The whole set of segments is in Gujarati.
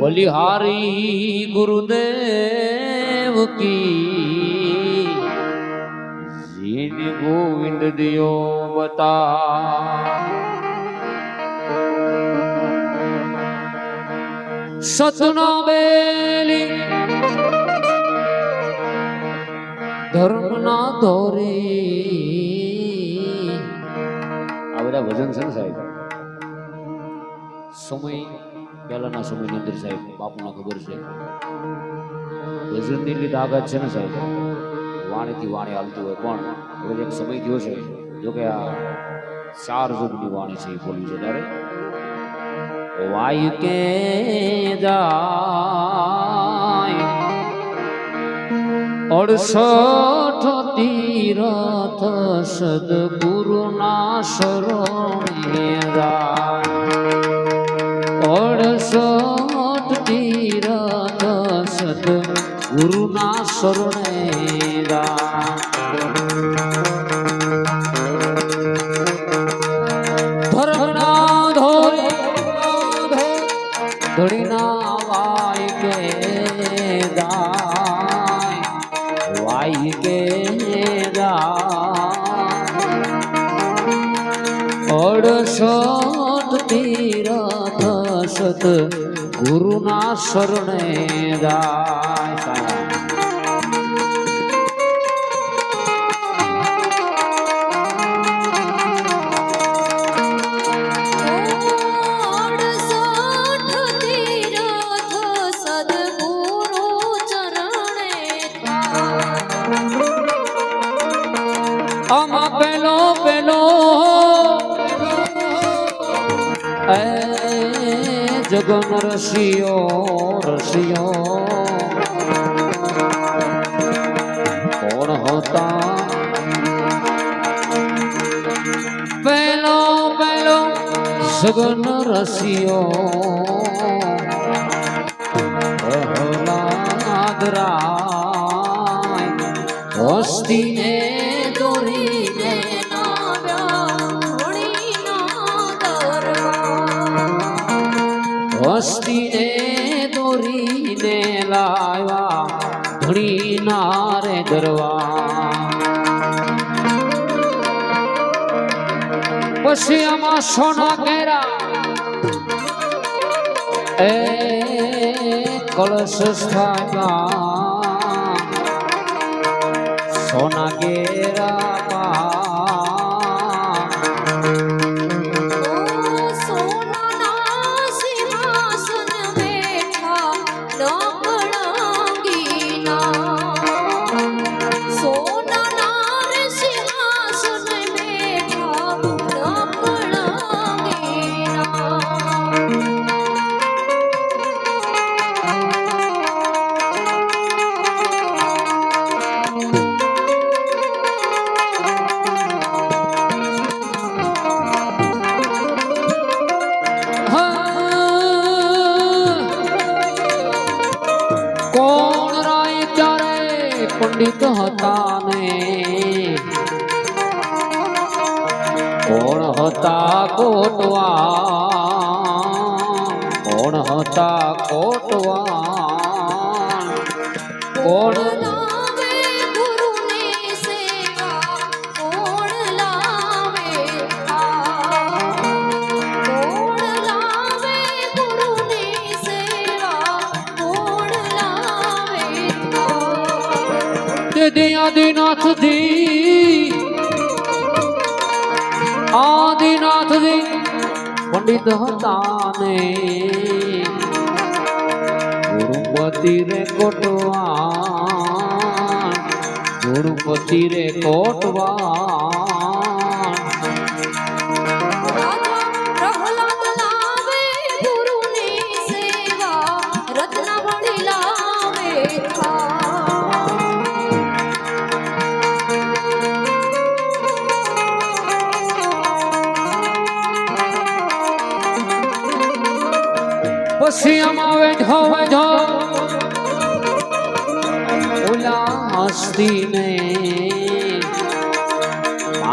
બલિહારી ગુરુદેવ કી જીન ગોવિંદ દિયો બતા સતના બેલી ધર્મના ધોરે આ બધા ભજન છે ને સાહેબ? સમય, પહેલાના સમયની અંદર સાહેબ, બાપુના ખબર છે. ભજનની લીધે આઘાત છે ને સાહેબ? વાણીથી વાણી હાલતી હોય, પણ હવે એક સમય થયો છે. જો કે આ ચાર યુગની વાણી છે એ બોલવી છે. ત્યારે વાયુ કે જાય, અડસઠ તીરથ સદગુરુના શરણે અડસઠ તીરથ સદગુરુના શરણે જાય ધર્મના ધોરે ધડીના વાય કે દાય વાય કે દાય અડસઠ તીરથ સત ગુરુના શરણે દાય જગન રસિયો રસિયો કોણ હતા પહેલો પહેલો સગન રસિયો પ્રહલાદ રાય હસ્તીને હસ્તીને દોરીને લાવ્યા ધણી નારે દરવા પછી આમાં સોના કેરા એ કળશ સ્થાપ્યા સોના કેરા કોણ રાય ત્યારે પંડિત હતા ને કોણ હતા કોટવા કોણ હતા કોટવા કોણ આ તે આદિનાથજી આદિનાથજી પંડિત હતા ને ગુરુપતિ રે કોટવા ગુરુપતિ રે કોટવા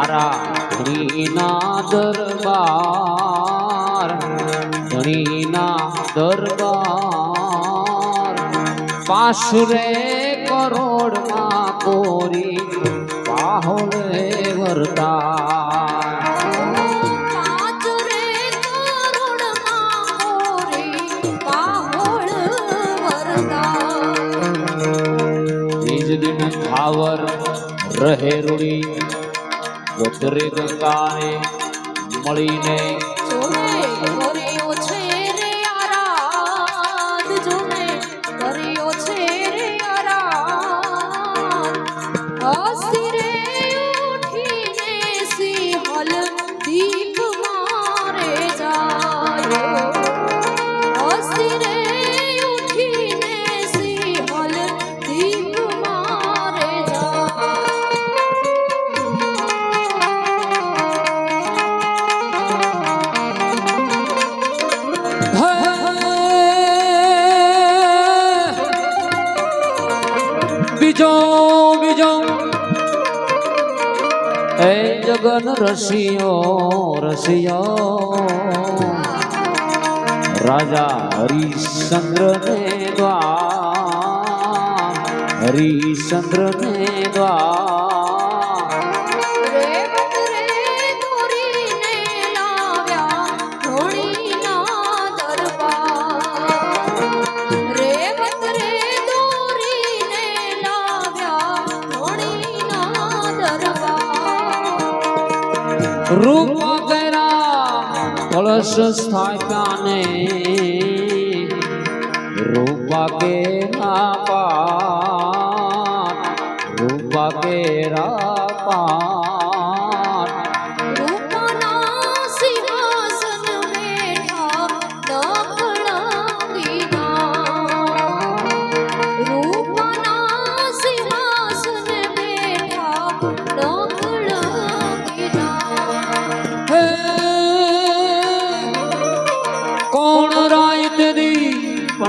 મારા ધણીના દરબાર દરબાર. પાસુરે કરોડમાં કોરી પાહોળે તેજ દિન થાવર રહે રૂડી ગોત્રે ગંગાને મળીને રસિયો રસિયો. રાજા હરિશ્ચંદ્ર ને દ્વા હરિશ્ચંદ્ર ને દ્વાર. દરબાર રૂપ કર્યા કળશ સ્થાપ્યા ને રૂપા કે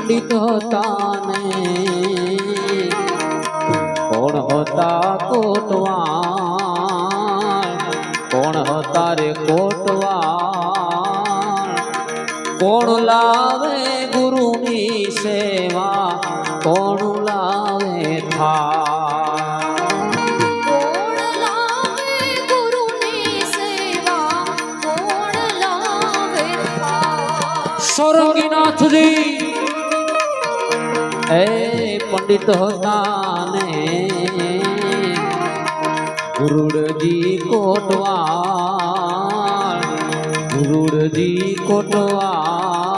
પંડિત હતા ને કોણ હતા કોટવા કોણ હતા રે કોટવા કોણ લાવે ગુરુની સેવા? કોણ લાવે થા કોણ એ પંડિત હતાને ગુરુડજી કોટવાલ ગુરુડજી કોટવાલ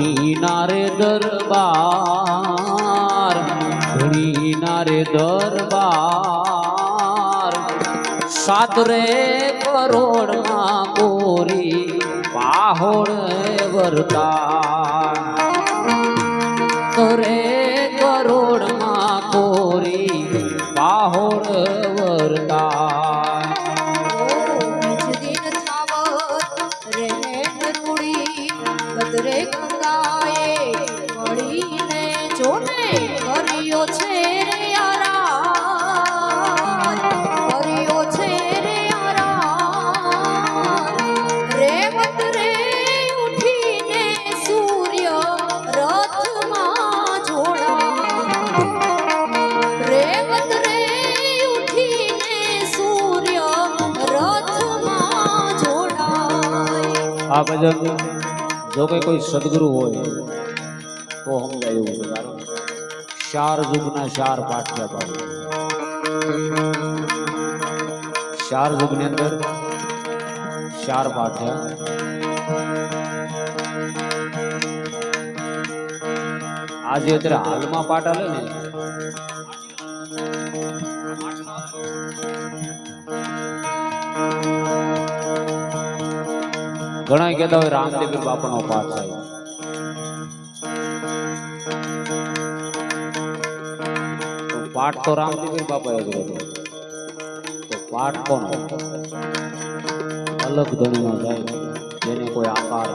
ધૂળીના રે દરબાર ધૂળીના રે દરબાર. સાત રે કરોડમાં કોરી પાહોળ વરદાન. રે કરોડમાં કોરી પાહોળ વરદાન. બીજ ગંગાએ મળીને જોને કર્યો છે રે કર્યો છે રે રેવત રે ઉઠીને સૂર્ય રથમાં જોડા રેવત રે ઉઠીને સૂર્ય રથમાં જોડાય. આ ભજન જો કે કોઈ સદગુરુ હોય, તો સમજાય એવું છે. કારણ ચાર યુગના ચાર પાઠ્યા પાડે ચાર યુગની અંદર ચાર પાઠ્યા. આજે અત્યારે હાલમાં પાઠ આલે ને ઘણા કહેતા હોય રામદેવ બાપાનો પાઠ થાય. પાઠ તો રામદેવ બાપાએ કર્યો હતો. તો પાઠ કોનો? અલગ ધણીનો જાય જેને કોઈ આકાર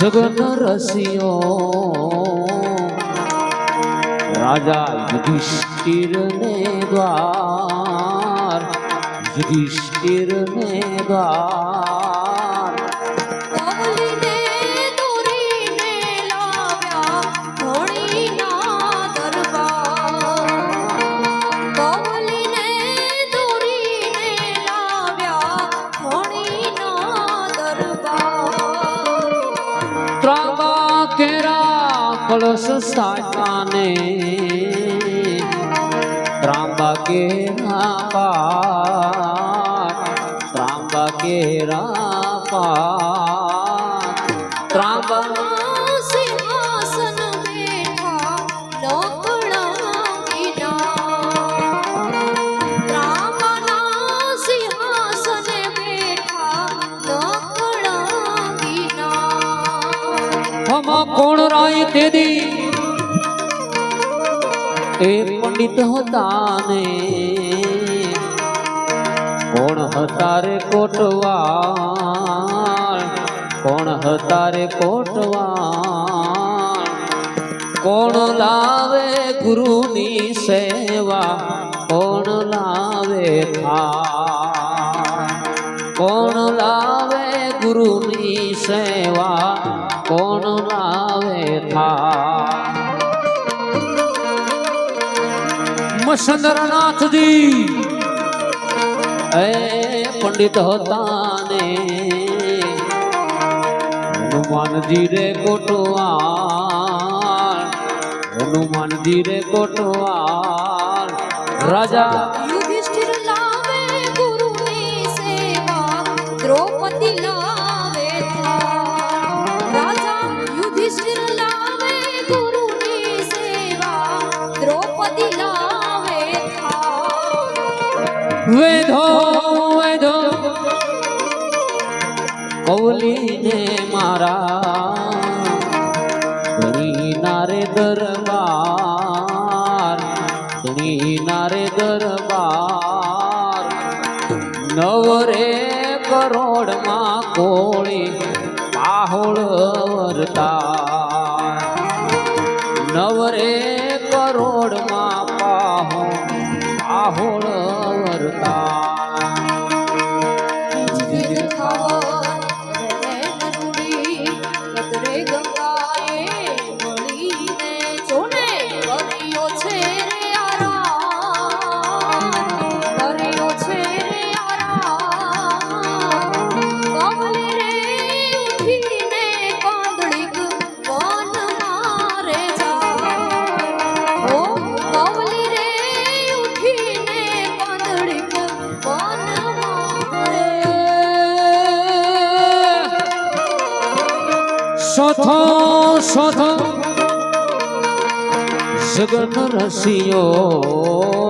જગન. રસિયો રાજા યુધિષ્ઠિર ને દ્વાર. યુધિષ્ઠિર ને દ્વાર. કળશ સાચાને ત્રાંબકે કે ત્રાંબકે ત્રાંબા તેદી એ પંડિત હતા ને કોણ હતા રે કોટવા કોણ હતા રે કોટવા કોણ લાવે ગુરુની સેવા? કોણ લાવે થા કોણ લાવે ગુરુની સેવા કોણ લાવે થા મસંદરનાથજી, એ પંડિત હતા ને હનુમાનજી રે કોટવાળ, હનુમાનજી રે કોટવાળ. રાજા યુધિષ્ઠિર લાવે ગુરુની સેવા, દ્રૌપદી વેધો વેધો. કૌલીને મારા ધણી નારે દરબાર ધણી નારે દરબાર. નવરે કરોડમાં કોળી પાહોળ વરતા નવરે કરોડમાં પાહો પાહોળ વરતા જીજ સોથો જગન રસિયો